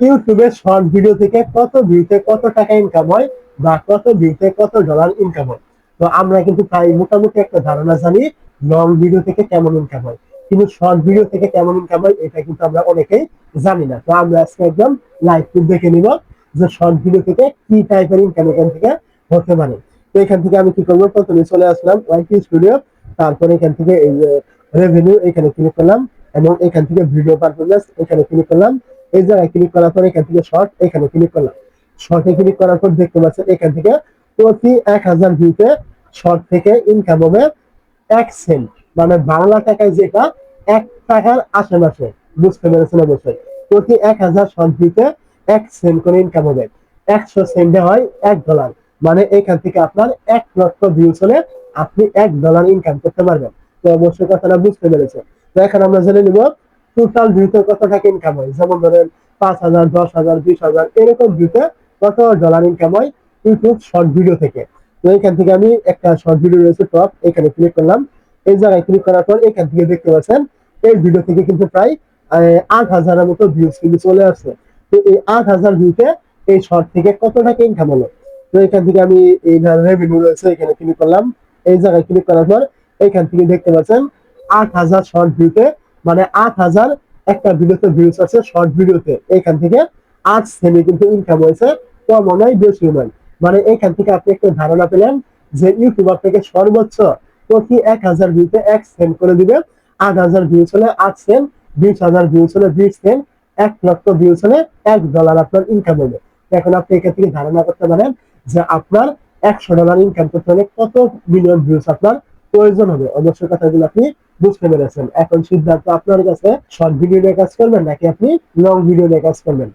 ইউটিউবে short video থেকে কত ভিউতে কত টাকা ইনকাম হয় বা কত ভিউতে কত ডলার ইনকাম হয়। তো আমরা কিন্তু প্রায় মোটামুটি একটা ধারণা জানি লং ভিডিও থেকে কেমন ইনকাম হয়। কিন্তু শর্ট ভিডিও থেকে কেমন ইনকাম হয় এটা কিন্তু আমরা অনেকেই জানি না। তো আমরা আজকে একদম লাইভ দেখে নিব যে শর্ট ভিডিও থেকে কি টাইপের ইনকাম এখান থেকে হতে পারে। তো এখান থেকে আমি কি করব? প্রথমে চলে আসলাম ওয়াইটি স্টুডিও তারপরে এখান থেকে রেভিনিউ এখানে ক্লিক করলাম এবং এখান থেকে ভিডিও পারফরমেন্স এখানে ক্লিক করলাম। এই জায়গায় ক্লিক করার পর এখান থেকে শর্ট এখানে ক্লিক করলাম। শর্টে ক্লিক করার পর দেখতে পাচ্ছেন এখান থেকে প্রতি এক হাজার ভিউতে শর্ট থেকে ইনকাম হবে এক সেন্ট মানে বাংলা টাকায় যেটা এক টাকার আশেপাশে বুঝতে পেরেছেন অবশ্যই। প্রতি এক হাজার শর্ট ভিউতে এক সেন্ট করে ইনকাম হবে। একশো সেন্টে হয় এক ডলার মানে এখান থেকে আপনার এক লক্ষ ভিউজ হলে আপনি এক ডলার ইনকাম করতে পারবেন। তো অবশ্যই কথাটা বুঝতে পেরেছে তো এখন আমরা জেনে নিব টোটাল ভিউতে কত টাকা ইনকাম হয়? যেমন ধরেন পাঁচ হাজার, দশ হাজার, বিশ হাজার, এরকম ভিউতে কত ডলার ইনকাম হয়? ইউটিউব শর্ট ভিডিও থেকে। তো এখান থেকে আমি একটা শর্ট ভিডিও রয়েছে টপ এখানে ক্লিক করলাম। এই জায়গায় ক্লিক করার পর এখান থেকে দেখতে পাচ্ছেন, এই ভিডিও থেকে কিন্তু প্রায় আট হাজারের মতো ভিউজ কিন্তু চলে আসছে। তো এই আট হাজার ভিউতে এই শর্ট থেকে কত টাকা ইনকাম হলো? তো এখান থেকে আমি এই রেভিনিউ রয়েছে, এখানে ক্লিক করলাম। এই জায়গায় ক্লিক করার পর এখান থেকে দেখতে পাচ্ছেন, আট হাজার শর্ট ভিউতে মানে আট হাজার একটা ভিডিওতে ভিউজ আছে শর্ট ভিডিওতে। এখান থেকে আট সেমি কিন্তু ইনকাম হয়েছে কম নয় বেশি নয়। মানে এখান থেকে আপনি একটা ধারণা পেলেন যে ইউটিউবার থেকে সর্বোচ্চ প্রতি এক হাজার ভিউতে এক সেন্ট করে দিবে। আট হাজার ভিউজ হলে আট সেন্ট বিশ হাজার ভিউজ হলে বিশ সেন্ট এক লক্ষ ভিউজ হলে এক ডলার আপনার ইনকাম হবে। এখন আপনি এখান থেকে ধারণা করতে পারেন যে আপনার একশো ডলার ইনকাম করতে হলে কত মিলিয়ন ভিউজ আপনার প্রয়োজন হবে। অবশ্যই কথাগুলো আপনি বুঝতে পেরেছেন। এখন সিদ্ধান্ত আপনার কাছে। শর্ট ভিডিও নিয়ে কাজ করবেন নাকি আপনি লং ভিডিও নিয়ে কাজ করবেন?